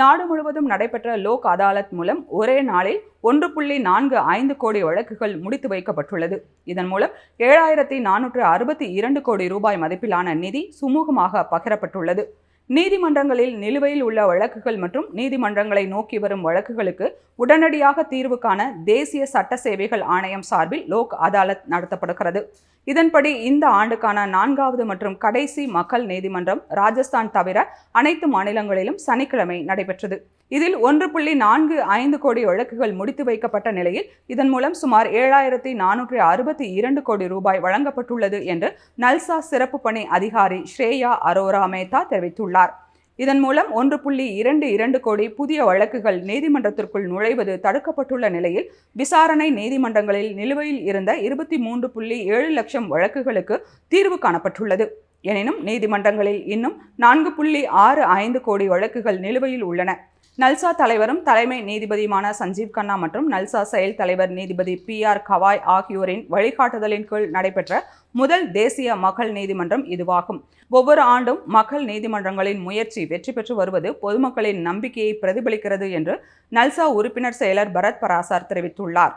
நாடு முழுவதும் நடைபெற்ற லோக் அதாலத் மூலம் ஒரே நாளில் ஒன்று புள்ளி நான்கு ஐந்து கோடி வழக்குகள் முடித்து வைக்கப்பட்டுள்ளது. இதன் மூலம் ஏழாயிரத்தி நானூற்று அறுபத்தி இரண்டு கோடி ரூபாய் மதிப்பிலான நிதி சுமூகமாக பகிரப்பட்டுள்ளது. நீதிமன்றங்களில் நிலுவையில் உள்ள வழக்குகள் மற்றும் நீதிமன்றங்களை நோக்கி வரும் வழக்குகளுக்கு உடனடியாக தீர்வு காண தேசிய சட்ட சேவைகள் ஆணையம் சார்பில் லோக் அதாலத் நடத்தப்படுகிறது. இதன்படி இந்த ஆண்டுக்கான நான்காவது மற்றும் கடைசி மக்கள் நீதிமன்றம் ராஜஸ்தான் தவிர அனைத்து மாநிலங்களிலும் சனிக்கிழமை நடைபெற்றது. இதில் ஒன்று புள்ளி நான்கு ஐந்து கோடி வழக்குகள் முடித்து வைக்கப்பட்ட நிலையில் இதன் மூலம் சுமார் ஏழாயிரத்தி நானூற்றி அறுபத்தி இரண்டு கோடி ரூபாய் வழங்கப்பட்டுள்ளது என்று நல்சா சிறப்பு பணி அதிகாரி ஸ்ரேயா அரோரா மேத்தா தெரிவித்துள்ளார். இதன் மூலம் ஒன்று புள்ளி இரண்டு இரண்டு கோடி புதிய வழக்குகள் நீதிமன்றத்திற்குள் நுழைவது தடுக்கப்பட்டுள்ள நிலையில் விசாரணை நீதிமன்றங்களில் நிலுவையில் இருந்த இருபத்தி மூன்று புள்ளி ஏழு லட்சம் வழக்குகளுக்கு தீர்வு காணப்பட்டுள்ளது. எனினும் நீதிமன்றங்களில் இன்னும் நான்கு புள்ளி ஆறு ஐந்து கோடி வழக்குகள் நிலுவையில் உள்ளன. நல்சா தலைவரும் தலைமை நீதிபதியுமான சஞ்சீவ் கண்ணா மற்றும் நல்சா செயல் தலைவர் நீதிபதி பி ஆர் கவாய் ஆகியோரின் வழிகாட்டுதலின் கீழ் நடைபெற்ற முதல் தேசிய மக்கள் நீதிமன்றம் இதுவாகும். ஒவ்வொரு ஆண்டும் மக்கள் நீதிமன்றங்களின் முயற்சி வெற்றி பெற்று வருவது பொதுமக்களின் நம்பிக்கையை பிரதிபலிக்கிறது என்று நல்சா உறுப்பினர் செயலர் பரத் பராசார் தெரிவித்துள்ளார்.